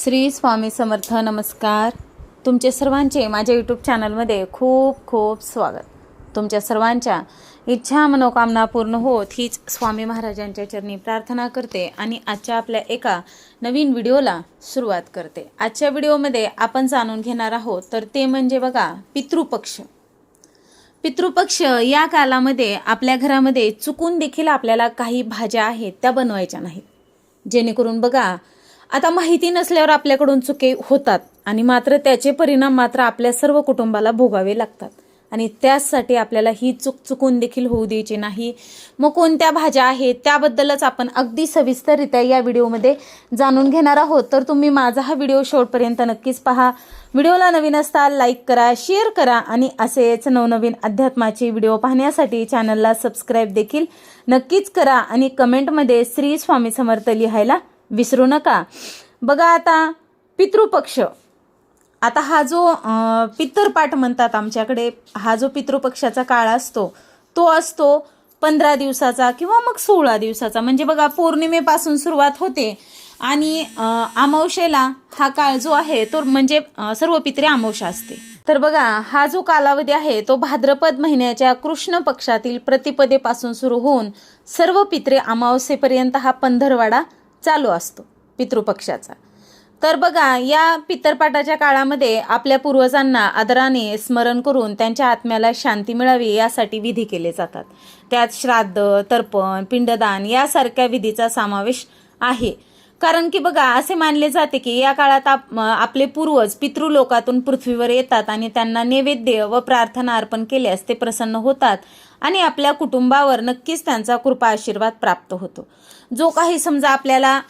श्री स्वामी समर्थ नमस्कार. तुमचे सर्वांचे माझ्या यूट्यूब चॅनलमध्ये खूप खूप स्वागत. तुमच्या सर्वांच्या इच्छा मनोकामना पूर्ण होत हीच स्वामी महाराजांच्या चरणी प्रार्थना करते आणि आजच्या आपल्या एका नवीन व्हिडिओला सुरुवात करते. आजच्या व्हिडिओमध्ये आपण जाणून घेणार आहोत तर ते म्हणजे बघा पितृपक्ष. पितृपक्ष या कालामध्ये आपल्या घरामध्ये चुकून देखील आपल्याला काही भाज्या आहेत त्या बनवायच्या नाहीत. जेणेकरून बघा आता माहिती नसल्यावर आपल्याकडून चुके होतात आणि मात्र त्याचे परिणाम मात्र आपल्या सर्व कुटुंबाला भोगावे लागतात. आणि त्याचसाठी आपल्याला ही चूक चुकून देखील होऊ द्यायची नाही. मग कोणत्या भाज्या आहेत त्याबद्दलच आपण अगदी सविस्तररित्या या व्हिडिओमध्ये जाणून घेणार आहोत. तर तुम्ही माझा हा व्हिडिओ शेवटपर्यंत नक्कीच पहा. व्हिडिओला नवीन असताल लाईक करा शेअर करा आणि असेच नवनवीन अध्यात्माचे व्हिडिओ पाहण्यासाठी चॅनलला सबस्क्राईब देखील नक्कीच करा आणि कमेंटमध्ये श्री स्वामी समर्थ लिहायला विसरू नका. बघा आता पितृपक्ष. आता हा जो पितरपाठ म्हणतात आमच्याकडे हा जो पितृपक्षाचा काळ असतो तो असतो पंधरा दिवसाचा किंवा मग सोळा दिवसाचा. म्हणजे बघा पौर्णिमेपासून सुरुवात होते आणि अमावशेला हा काळ जो आहे तो म्हणजे सर्व पित्रे अमावशा असते. तर बघा हा जो कालावधी आहे तो भाद्रपद महिन्याच्या कृष्ण पक्षातील प्रतिपदेपासून सुरू होऊन सर्व पित्रे अमावस्येपर्यंत हा पंधरवाडा चालू असतो पितृपक्षाचा. तर बघा या पितरपाठाच्या काळामध्ये आपल्या पूर्वजांना आदराने स्मरण करून त्यांच्या आत्म्याला शांती मिळावी यासाठी विधी केले जातात. त्यात श्राद्ध तर्पण पिंडदान यासारख्या विधीचा समावेश आहे. कारण की बघा असे मानले जाते की या काळात आप आपले पूर्वज पितृलोकातून पृथ्वीवर येतात आणि त्यांना नैवेद्य व प्रार्थना अर्पण केल्यास ते प्रसन्न होतात आणि आपल्या कुटुंबावर नक्कीच त्यांचा कृपा आशीर्वाद प्राप्त होतो. जो काही समजा आपल्याला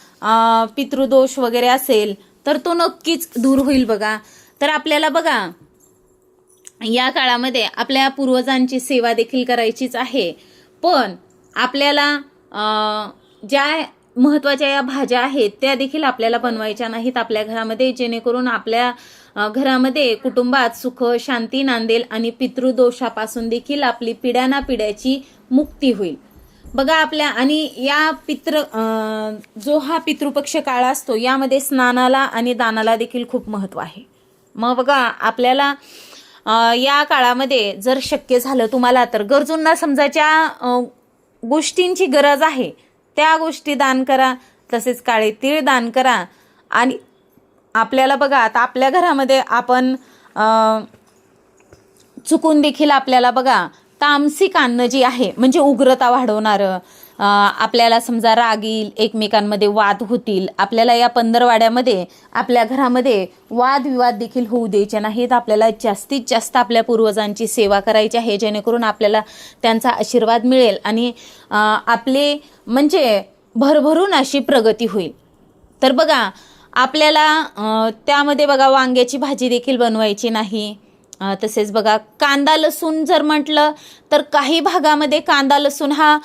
पितृदोष वगैरे असेल तर तो नक्कीच दूर होईल बघा. तर आपल्याला बघा या काळामध्ये आपल्या पूर्वजांची सेवा देखील करायचीच आहे. पण आपल्याला ज्या महत्त्वाच्या या भाज्या आहेत त्या देखील आपल्याला बनवायच्या नाहीत आपल्या घरामध्ये जेणेकरून आपल्या घरामध्ये कुटुंबात सुख शांती नांदेल आणि पितृदोषापासून देखील आपली पिढ्याना पिढ्याची मुक्ती होईल. बघा आपल्या आणि या पितृ जो हा पितृपक्ष काळ असतो यामध्ये स्नानाला आणि दानाला देखील खूप महत्त्व आहे. मग बघा आपल्याला या काळामध्ये जर शक्य झालं तुम्हाला तर गरजूंना समजा ज्या गोष्टींची गरज आहे. त्या गोष्टी दान करा तसेच काळे तीळ दान करा. आणि आपल्याला बघा आता आपल्या घरामध्ये आपण चुकून देखील आपल्याला बघा तामसिक अन्न जी आहे म्हणजे उग्रता वाढवणारं आपल्याला समजा राग येईल एकमेकांमध्ये वाद होतील आपल्याला या पंधरवाड्यामध्ये आपल्या घरामध्ये वादविवाद देखील होऊ द्यायचे नाहीत. आपल्याला जास्तीत जास्त आपल्या पूर्वजांची सेवा करायची आहे जेणेकरून आपल्याला त्यांचा आशीर्वाद मिळेल आणि आपले म्हणजे भरभरून अशी प्रगती होईल. तर बघा आपल्याला त्यामध्ये बघा वांग्याची भाजी देखील बनवायची नाही. तसेच बघा कांदा लसूण जर म्हटलं तर काही भागामध्ये कांदा लसूण हा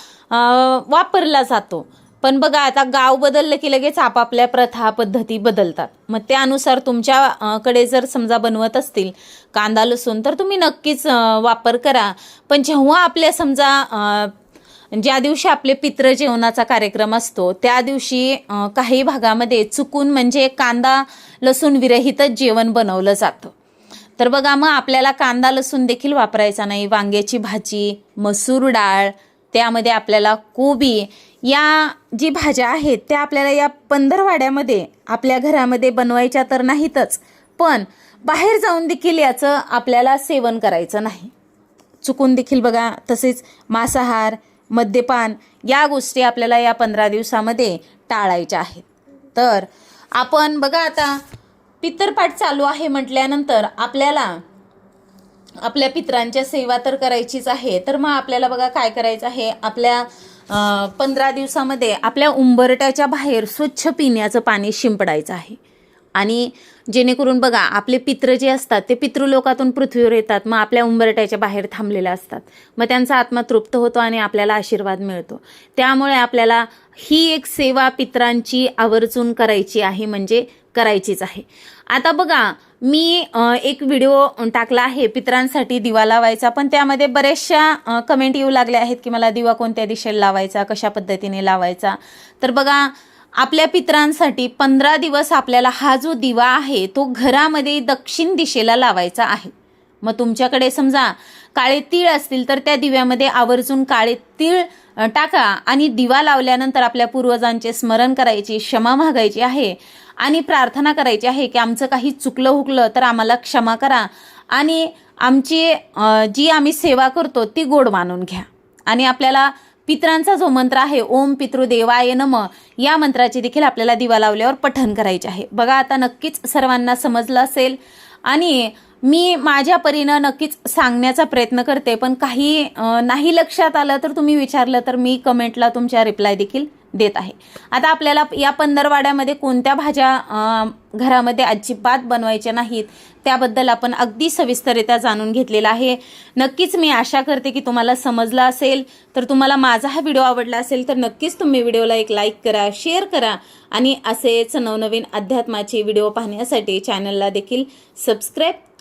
वापरला जातो. पण बघा आता गाव बदललं की लगेच आपापल्या प्रथा पद्धती बदलतात. मग त्यानुसार तुमच्याकडे जर समजा बनवत असतील कांदा लसूण तर तुम्ही नक्कीच वापर करा. पण जेव्हा आपल्या समजा ज्या दिवशी आपले पित्र जेवणाचा कार्यक्रम असतो त्या दिवशी काही भागामध्ये चुकून म्हणजे कांदा लसूण विरहितच जेवण बनवलं जातं. तर बघा मग आपल्याला कांदा लसूण देखील वापरायचा नाही. वांग्याची भाजी मसूर डाळ त्यामध्ये आपल्याला कोबी या जी भाज्या आहेत त्या आपल्याला या पंधरवाड्यामध्ये आपल्या घरामध्ये बनवायच्या तर नाहीतच पण बाहेर जाऊन देखील याचं आपल्याला सेवन करायचं नाही. चुकून देखील बघा तसेच मांसाहार मद्यपान या गोष्टी आपल्याला या पंधरा दिवसामध्ये टाळायच्या आहेत. तर आपण बघा आता पितरपाठ चालू आहे म्हटल्यानंतर आपल्याला आपल्या पित्रांच्या सेवा तर करायचीच आहे. तर मग आपल्याला बघा काय करायचं आहे? आपल्या पंधरा दिवसामध्ये आपल्या उंबरट्याच्या बाहेर स्वच्छ पिण्याचं पाणी शिंपडायचं आहे. आणि जेणेकरून बघा आपले पित्र जे असतात ते पितृलोकातून पृथ्वीवर येतात मग आपल्या उंबरट्याच्या बाहेर थांबलेल्या असतात. मग त्यांचा आत्मा तृप्त होतो आणि आपल्याला आशीर्वाद मिळतो. त्यामुळे आपल्याला ही एक सेवा पित्रांची आवर्जून करायची आहे म्हणजे करायचीच आहे. आता बघा मी एक व्हिडिओ टाकला आहे पित्रांसाठी दिवा लावायचा पण त्यामध्ये बऱ्याचशा कमेंट येऊ लागल्या आहेत की मला दिवा कोणत्या दिशेला लावायचा कशा पद्धतीने लावायचा. तर बघा आपल्या पितरांसाठी पंधरा दिवस आपल्याला हा जो दिवा आहे तो घरामध्ये दक्षिण दिशेला लावायचा आहे. मग तुमच्याकडे समजा काळे तीळ असतील तर त्या दिव्यामध्ये आवर्जून काळे तीळ टाका आणि दिवा लावल्यानंतर आपल्या पूर्वजांचे स्मरण करायची क्षमा मागायची आहे आणि प्रार्थना करायची आहे की आमचं काही चुकलं हुकलं तर आम्हाला क्षमा करा आणि आमची जी आम्ही सेवा करतो ती गोड मानून घ्या. आणि आपल्याला पितरांचा जो मंत्र आहे ओम पितृदेवाय नम या मंत्राची देखील आपल्याला दिवा लावल्यावर पठण करायचे आहे. बघा आता नक्कीच सर्वांना समजलं असेल. आणि मी माझ्या परीनं नक्कीच सांगण्याचा प्रयत्न करते पण काही नाही लक्षात आलं तर तुम्ही विचारलं तर मी कमेंटला तुमच्या रिप्लाय देखील देत आहे. आता आपल्याला या पंधरवाड्यामध्ये कोणत्या भाज्या घरामध्ये अजिबात बनवायच्या नाहीत त्याबद्दल आपण अगदी सविस्तररित्या जाणून घेतलेला आहे. नक्कीच मी आशा करते की तुम्हाला समजलं असेल. तर तुम्हाला माझा हा व्हिडिओ आवडला असेल तर नक्कीच तुम्ही व्हिडिओला एक लाईक करा शेअर करा आणि असेच नवनवीन अध्यात्माचे व्हिडिओ पाहण्यासाठी चॅनलला देखील सबस्क्राईब